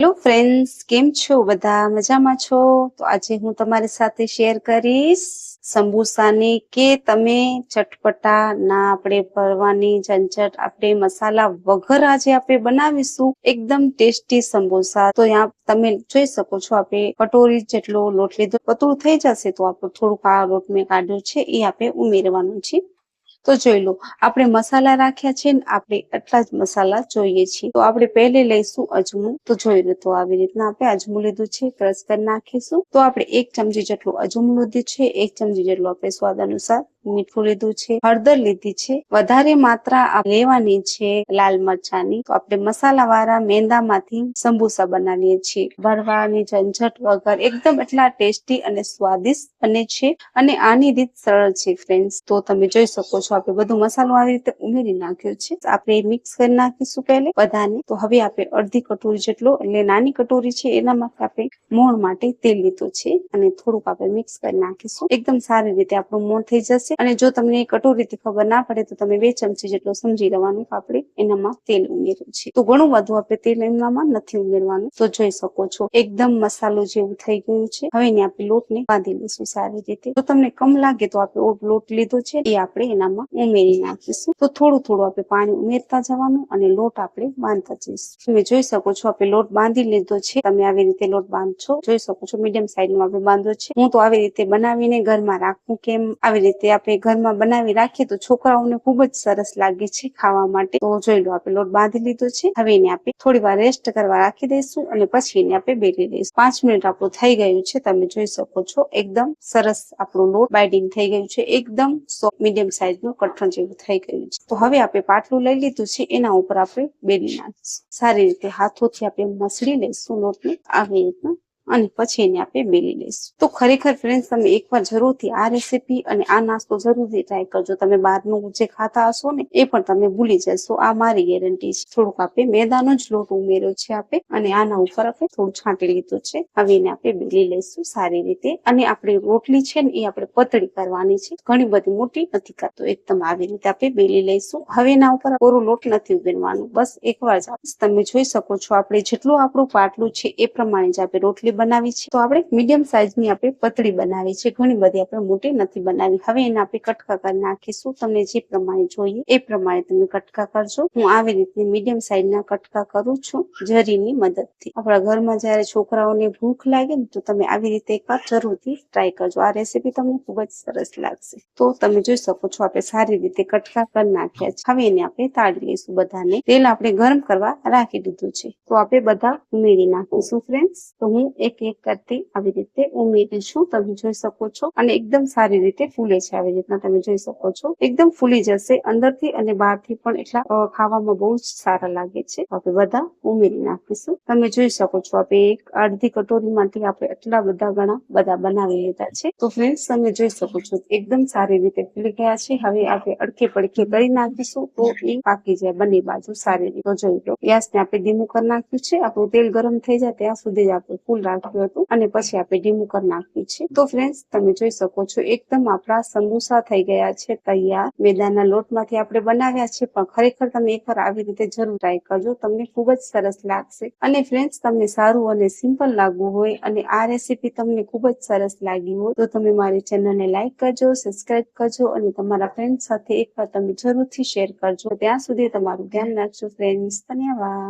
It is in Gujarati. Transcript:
હેલો ફ્રેન્ડ્સ, કેમ છો? બધા મજામાં છો? તો આજે હું તમારી સાથે શેર કરીશ સંબુસાની કે તમે ચટપટા ના આપણે ભરવાની ઝંઝટ, આપણે મસાલા વગર આજે આપણે બનાવીશું. એકદમ ટેસ્ટી સંબોસા તો ત્યાં તમે જોઈ શકો છો, આપણે કટોરી જેટલો લોટ લીધો પતળું થઈ જશે, તો આપણે થોડુંક આ લોટ મેં કાઢ્યો છે, એ આપણે ઉમેરવાનું છે. તો જોઈ લો, આપણે મસાલા રાખ્યા છે ને આપણે આટલા જ મસાલા જોઈએ છીએ. તો આપણે પહેલે લઈશું અજમું. તો જોઈ લો, તો આવી રીતના આપણે અજમું લીધું છે, ક્રશ કરી નાખીશું. તો આપણે એક ચમચી જેટલું અજમું લીધું છે, એક ચમચી જેટલું આપણે સ્વાદ અનુસાર મીઠું લીધું છે, હળદર લીધી છે. વધારે માત્રા લેવાની છે લાલ મરચાની. તો આપણે મસાલા વાળા મેંદામાંથી સંબુસા બનાવીએ છીએ. ભરવાની ઝંઝટ વગર એકદમ એટલા ટેસ્ટી અને સ્વાદિષ્ટ બને છે અને આની રીત સરળ છે ફ્રેન્ડ્સ તો તમે જોઈ શકો છો આપણે બધું મસાલો આવી રીતે ઉમેરી નાખ્યો છે. આપણે મિક્સ કરી નાખીશું પહેલે બધાને. તો હવે આપણે અડધી કટોરી જેટલો, એટલે નાની કટોરી છે, એના માટે આપણે મોણ માટે તેલ લીધું છે. અને થોડુંક આપણે મિક્સ કરી નાખીશું. એકદમ સારી રીતે આપણું મોણ થઈ જશે. અને જો તમને કટોરીથી ખબર ના પડે તો તમે બે ચમચી જેટલો સમજી લેવાનું આપણે એનામાં તેલ ઉમેર્યું છે. તો ઘણું બધું આપણે તેલ એનામાં નથી ઉમેરવાનું. તો જોઈ શકો છો. એકદમ મસાલો જેવું થઈ ગયું છે. હવે એને આપણે લોટને બાંધી લઈશું સારી રીતે. જો તમને કમ લાગે તો આપણે લોટ લીધો છે. એ આપણે એનામાં ઉમેરી નાખીશું. તો થોડું થોડું આપણે પાણી ઉમેરતા જવાનું અને લોટ આપણે બાંધતા જઈશું. તમે જોઈ શકો છો આપણે લોટ બાંધી લીધો છે. તમે આવી રીતે લોટ બાંધશો. જોઈ શકો છો મીડિયમ સાઈઝ નો આપણે બાંધો છે. હું તો આવી રીતે બનાવીને ઘરમાં રાખું કેમ? આવી રીતે આપણે ઘરમાં બનાવી રાખીએ તો છોકરાઓને ખૂબ જ સરસ લાગે છે ખાવા માટે. તો જોઈ લો આપણે લોટ બાંધી લીધો છે. હવે એને આપણે થોડી વાર રેસ્ટ કરવા રાખી દઈશું અને પછી એને આપણે બેલી દઈશું. પાંચ મિનિટ આપણું થઈ ગયું છે, તમે જોઈ શકો છો. એકદમ સરસ આપણું લોટ બાઇડિંગ થઈ ગયું છે. એકદમ સોફ્ટ મીડિયમ સાઈઝનું કઠણ જેવું થઈ ગયું છે. તો હવે આપણે પાટલું લઈ લીધું છે. એના ઉપર આપણે બેલી નાખીશું. સારી રીતે હાથોથી આપણે મસળી લઈશું લોટને. આવી રીતના અને પછી એને આપણે બેલી લઈશું તો ખરેખર ફ્રેન્ડ્સ તમે એકવાર જરૂરથી આ રેસીપી અને આ નાસ્તો જરૂરથી ટ્રાય કરજો. તમે બહારનું જે ખાતા હશો ને, એ પણ તમે ભૂલી જશો. આ મારી ગેરંટી છે. થોડુંક આપણે મેદાનો જ લોટ ઉમેર્યો છે આપણે અને આના ઉપર આપણે થોડું છાંટી લીધું છે. હવે એને આપણે બેલી લઈશું સારી રીતે. અને આપણે રોટલી છે ને, એ આપણે પતળી કરવાની છે. ઘણી બધી મોટી નથી કરતો. એકદમ આવી રીતે આપણે બેલી લઈશું. હવે એના ઉપર કોરો લોટ નથી ઉમેરવાનું. બસ એકવાર જ તમે જોઈ શકો છો, આપણે જેટલું આપણું પાટલું છે, એ પ્રમાણે જ આપણે રોટલી બનાવી છે. તો આપણે મીડિયમ સાઈઝની આપણે પતળી બનાવી છે. ઘણી બધી આપણે મોટી નથી બનાવી. હવે એને આપણે કટકા કરી નાખીશું. તમને જે પ્રમાણે જોઈએ એ પ્રમાણે તમે કટકા કરજો. હું આવી રીતે મીડિયમ સાઈઝના કટકા કરું છું જરીની મદદથી. આપણા ઘરમાં જયારે છોકરાઓને ભૂખ લાગે ને, તો તમે આવી રીતે એકવાર જરૂરથી ટ્રાય કરજો. આ રેસીપી તમને ખૂબ જ સરસ લાગશે. તો તમે જોઈ શકો છો, આપણે સારી રીતે કટકા કરી નાખ્યા છે. હવે એને આપણે તાળી લઈશું બધાને. તેલ આપણે ગરમ કરવા રાખી દીધું છે. તો આપણે બધા ઉમેરી નાખીશું ફ્રેન્ડ્સ તો હું એક એક કરતી આવી રીતે ઉમેરીશું તમે જોઈ શકો છો. અને એકદમ સારી રીતે ફૂલે છે આવી રીતના તમે જોઈ શકો છો. એકદમ ફૂલી જશે અંદરથી અને બહારથી પણ એટલા ખાવામાં બહુ જ સારા લાગે છે. આપણે બધા ઉમેરી નાખીશું. તમે જોઈ શકો છો આપણે એક અડધી કટોરી માટે આપણે એટલા બધા ઘણા બધા બનાવી લીધા છે. તો ફ્રેન્ડ્સ તમે જોઈ શકો છો એકદમ સારી રીતે ફૂલી ગયા છે. હવે આપણે અડકે પડકે કરી નાખીશું તો એ પાકી જાય બંને બાજુ સારી રીતે. જોઈ લો, ગેસને આપણે ધીમું કરી નાખ્યું છે. આપણું તેલ ગરમ થઈ જાય ત્યાં સુધી જ આપણે ફૂલ રાખ્યું હતું અને પછી આપણે ધીમું કરી નાખ્યું છે. તો ફ્રેન્ડ્સ તમે જોઈ શકો છો, એકદમ આપણા સમોસા થઈ ગયા છે, તૈયાર. મેદાના લોટમાંથી આપણે બનાવ્યા છે, પણ ખરેખર તમે એકવાર આવી રીતે જરૂર ટ્રાય કરજો, તમને ખૂબ જ સરસ લાગશે. અને ફ્રેન્ડ્સ તમને સારું અને સિમ્પલ લાગવું હોય અને આ રેસીપી તમને ખૂબ જ સરસ લાગી હોય, તો તમે મારી ચેનલને લાઈક કરજો સબસ્ક્રાઇબ કરજો અને તમારા ફ્રેન્ડ સાથે એકવાર તમે જરૂરથી શેર કરજો. ત્યાં સુધી તમારું ધ્યાન રાખજો ફ્રેન્ડ્સ ધન્યવાદ.